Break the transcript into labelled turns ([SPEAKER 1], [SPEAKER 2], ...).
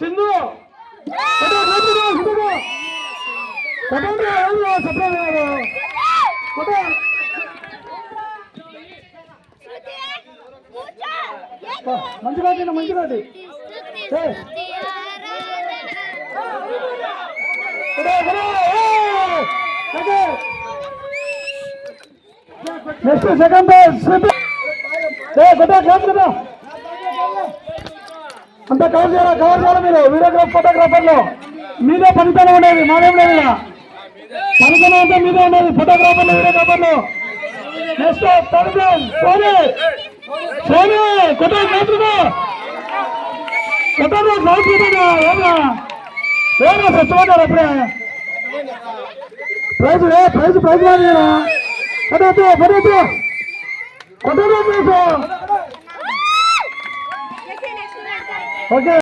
[SPEAKER 1] సింధు! మంచి కొట్టు, మంచి కొట్టు. నెక్స్ట్ సెకండ్ క్లాస్ కదా అంతా కవర్ చేయాలా? కవర్ చేయాలి మీరు? వీడియోగ్రాఫ్ ఫోటోగ్రాఫర్లో మీదే పనితనం ఉండేది మాదేం లేదు ఇలా. పనితనం అంటే మీదే ఉండేది ఫోటోగ్రాఫర్లు వీడియోగ్రాఫర్లు next third place Sony. Sony కొట్ట క్లాస్ కదా కొట్టారు క్లాస్ సచ్చిపోతారు అప్పుడే ప్రైజ్ ఏ ప్రైజ్ ప్రైజ్ వాడి కొట్టద్దు కొట్టద్దు కొట్టదు ప్రైజ్ Okay.